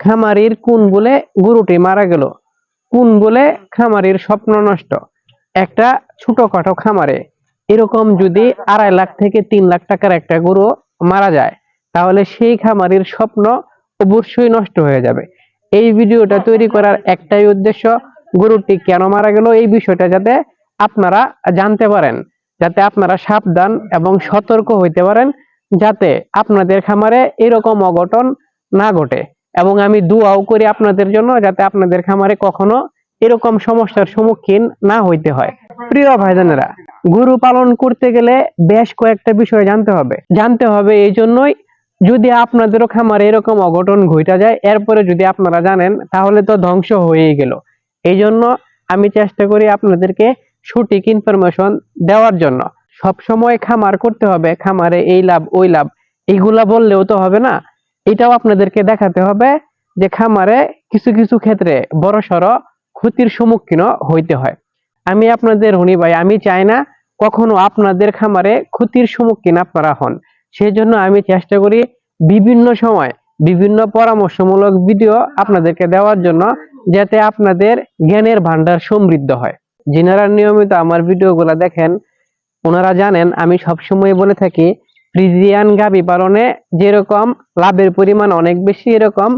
খামারির কোন বলে গরুটি মারা গেল? কোন বলে খামারির স্বপ্ন নষ্ট? একটা ছোটখাটো খামারে। এরকম যদি আড়াই লাখ থেকে তিন লাখ টাকার একটা গরু মারা যায়, তাহলে সেই খামারির স্বপ্ন অবশ্যই নষ্ট হয়ে যাবে। এই ভিডিওটা তৈরি করার একটাই উদ্দেশ্য, গরুটি কেন মারা গেল? এই বিষয়টা যাতে আপনারা জানতে পারেন, যাতে আপনারা সাবধান এবং সতর্ক হইতে পারেন, যাতে আপনাদের খামারে এরকম অঘটন না ঘটে। এবং আমি দুয়াও করি আপনাদের জন্য যাতে আপনাদের খামারে কখনো এরকম সমস্যার সম্মুখীন না হইতে হয়। প্রিয় ভাইজানেরা, গরু পালন করতে গেলে বেশ কয়েকটা বিষয় জানতে হবে। জানতে হবে এই জন্যই যদি আপনাদেরও খামারে এরকম অঘটন ঘটা যায়, এরপরে যদি আপনারা জানেন, তাহলে তো ধ্বংস হয়েই গেল। এই জন্য আমি চেষ্টা করি আপনাদেরকে সঠিক ইনফরমেশন দেওয়ার জন্য। সব সময় খামার করতে হবে, খামারে এই লাভ, ওই লাভ। এইগুলা বললেও তো হবে না। এটাও আপনাদেরকে দেখাতে হবে যে খামারে কিছু কিছু ক্ষেত্রে বড় সড়ো ক্ষতির সম্মুখীন হইতে হয়। আমি আপনাদের হনি ভাই, আমি চাই না কখনো আপনাদের খামারে ক্ষতির সম্মুখীন আপনারা হন। সেই জন্য আমি চেষ্টা করি বিভিন্ন সময় বিভিন্ন পরামর্শমূলক ভিডিও আপনাদেরকে দেওয়ার জন্য যাতে আপনাদের জ্ঞানের ভান্ডার সমৃদ্ধ হয়। যিনারা নিয়মিত আমার ভিডিওগুলো দেখেন, ওনারা জানেন আমি সবসময় বলে থাকি ফ্রিজিয়ান গাবি পালনে যেরকম লাভের পরিমাণ অনেক বেশি, এরকম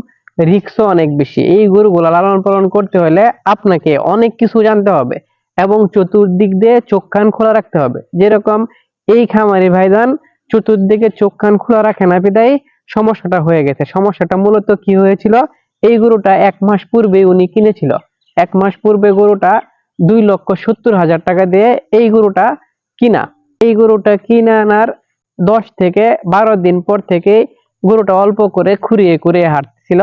রিক্সও অনেক বেশি। এই গরুগুলো লালন পালন করতে হলে আপনাকে অনেক কিছু জানতে হবে এবং চতুর্দিক দিয়ে চোখ কান খোলা রাখতে হবে। যেরকম এই খামারি ভাইজান চতুর্দিকে চোখ কান খোলা রাখে না বিদায় সমস্যাটা হয়ে গেছে। সমস্যাটা মূলত কি হয়েছিল? এই গরুটা এক মাস পূর্বে উনি কিনেছিল। এক মাস পূর্বে গরুটা দুই লক্ষ সত্তর হাজার টাকা দিয়ে এই গরুটা কিনা। এই গরুটা কিনে আনার দশ থেকে বারো দিন পর থেকে গরুটা অল্প করে খুঁড়িয়ে খুঁড়িয়ে হাঁটছিল।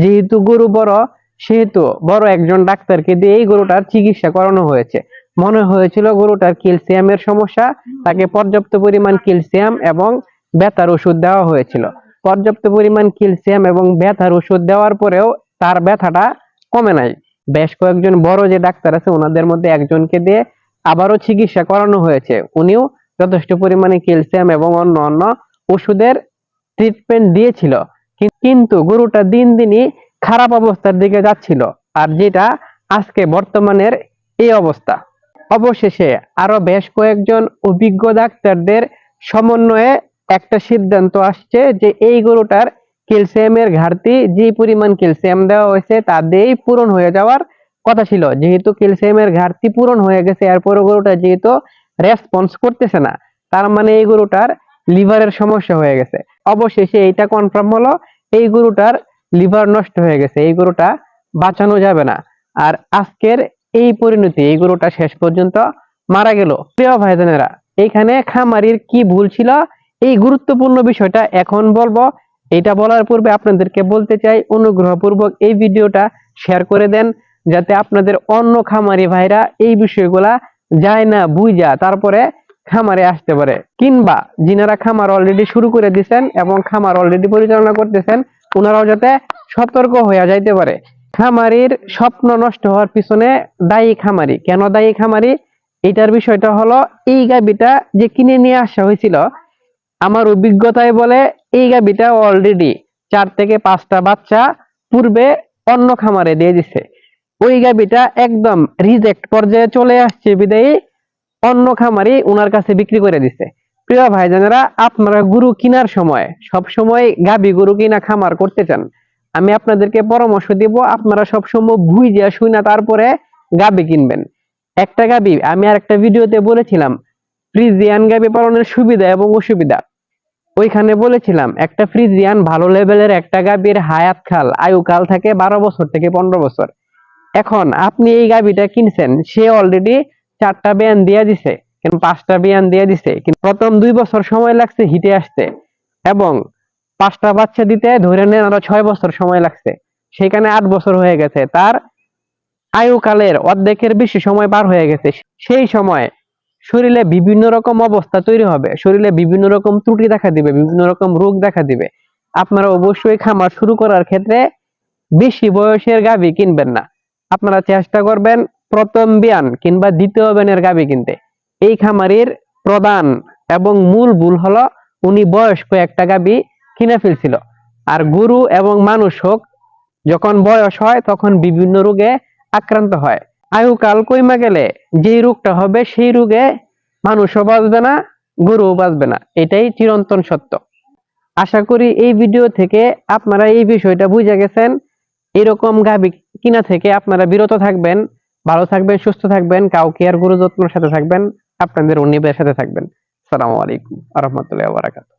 যেহেতু গরু বড়, সেহেতু বড় একজন ডাক্তারকে দিয়ে এই গরুটার চিকিৎসা করানো হয়েছে। মনে হয়েছিল গরুটার ক্যালসিয়ামের সমস্যা, তাকে পর্যাপ্ত পরিমাণ ক্যালসিয়াম এবং ব্যথার ওষুধ দেওয়া হয়েছিল। পর্যাপ্ত পরিমাণ ক্যালসিয়াম এবং ব্যথার ওষুধ দেওয়ার পরেও তার ব্যথাটা কমে নাই। বেশ কয়েকজন বড় যে ডাক্তার আছে, ওনাদের মধ্যে একজনকে দিয়ে আবারও চিকিৎসা করানো হয়েছে। উনিও যথেষ্ট পরিমাণে ক্যালসিয়াম এবং অন্য অন্য ওষুধের ট্রিটমেন্ট দিয়েছিল। কিন্তু গরুটা দিন দিনই খারাপ অবস্থার দিকে যাচ্ছিল। আর যেটা আজকে বর্তমানের এই অবস্থা। অবশেষে আরও বেশ কয়েকজন অভিজ্ঞ ডাক্তারদের সমন্বয়ে একটা সিদ্ধান্ত আসছে যে এই গরুটার ক্যালসিয়ামের ঘাটতি, যে পরিমাণ ক্যালসিয়াম দেওয়া হয়েছে তা দিয়েই পূরণ হয়ে যাওয়ার কথা ছিল। যেহেতু ক্যালসিয়ামের ঘাটতি পূরণ হয়ে গেছে এরপরে গরুটা যেহেতু রেসপন্স করতেছে না। তার মানে এই গরুটার লিভারের সমস্যা হয়ে গেছে। অবশেষে এইটা কনফার্ম হলো, এই গরুটার লিভার নষ্ট হয়ে গেছে, এই গরুটা বাঁচানো যাবে না। আর আজকের এই পরিণতি, এই গরুটা শেষ পর্যন্ত মারা গেল। প্রিয় ভাইজানেরা এইখানে খামারির কি ভুল ছিল? এই গুরুত্বপূর্ণ বিষয়টা এখন বলব। এটা বলার পূর্বে আপনাদেরকে বলতে চাই, অনুগ্রহপূর্বক এই ভিডিওটা শেয়ার করে দেন, যাতে আপনাদের অন্য খামারি ভাইরা এই বিষয়গুলা যায় না বুঝা তারপরে খামারে আসতে পারে। কিংবা যিনারা খামার অলরেডি শুরু করে দিয়েছেন এবং খামার অলরেডি পরিচালনা করতেছেন ওনারাও যাতে সতর্ক হয়ে যাইতে পারে। খামারির স্বপ্ন নষ্ট হওয়ার পিছনে দায়ী খামারি। কেন দায়ী খামারি? এটার বিষয়টা হলো, এই গাবিটা যে কিনে নিয়ে আসা হয়েছিল, আমার অভিজ্ঞতায় বলে, এই গাবিটা অলরেডি চার থেকে পাঁচটা বাচ্চা পূর্বে অন্য খামারে দিয়ে দিছে। ওই গাবিটা একদম রিজেক্ট পর্যায়ে চলে আসছে, বিদায়ী। অন্য খামারি ওনার কাছে বিক্রি করে দিছে। প্রিয় ভাইজানেরা, আপনারা গরু কেনার সময়, সব সময় গাবি গরু কিনা খামার করতে চান, আমি আপনাদেরকে পরামর্শ দিব, আপনারা সব সময় বুঝে শুই না তারপরে গাবি কিনবেন। একটা গাবি আমি আর একটা ভিডিওতে বলেছিলাম, ফ্রিজিয়ান গাবি পালনের সুবিধা এবং অসুবিধা। ওইখানে বলেছিলাম, একটা ফ্রিজিয়ান ভালো লেভেলের একটা গাবির হায়াত খাল, আয়ুকাল থাকে বারো বছর থেকে পনেরো বছর। এখন আপনি এই গাবিটা কিনছেন, সে অলরেডি চারটা বিয়ান দিয়ে দিছে কিন্তু পাঁচটা বিয়ান দিয়ে দিছে, কিন্তু প্রথম দুই বছর সময় লাগছে হিটে আসতে এবং পাঁচটা বাচ্চা দিতে ধরে নেন আরও ছয় বছর সময় লাগছে, সেখানে আট বছর হয়ে গেছে, তার আয়ুকালের অর্ধেকের বেশি সময় পার হয়ে গেছে, সেই সময় শরীরে বিভিন্ন রকম অবস্থা তৈরি হবে, শরীরে বিভিন্ন রকম ত্রুটি দেখা দিবে, বিভিন্ন রকম রোগ দেখা দিবে, আপনারা অবশ্যই খামার শুরু করার ক্ষেত্রে বেশি বয়সের গাভী কিনবেন না। আপনারা চেষ্টা করবেন প্রথম বিয়ান কিংবা দ্বিতীয় বিয়ানের গাভী কিনতে। এই খামারির প্রধান এবং মূল ভুল হলো উনি বয়স্ক একটা গাভী কিনে ফেলছিল। আর গরু এবং মানুষ হোক, যখন বয়স হয় তখন বিভিন্ন রোগে আক্রান্ত হয়। আয়ুকাল কইমা গেলে যেই রোগটা হবে সেই রোগে মানুষও বাঁচবে না, গরুও বাঁচবে না। এটাই চিরন্তন সত্য। আশা করি এই ভিডিও থেকে আপনারা এই বিষয়টা বুঝে গেছেন। এরকম গাবি কিনা থেকে আপনারা বিরত থাকবেন, ভালো থাকবেন, সুস্থ থাকবেন, কাউকে আর গুরু যত্নের সাথে থাকবেন, আপনাদের অন্যের সাথে থাকবেন। সালামু আলাইকুম আহমতুল্লাহ বারাকাত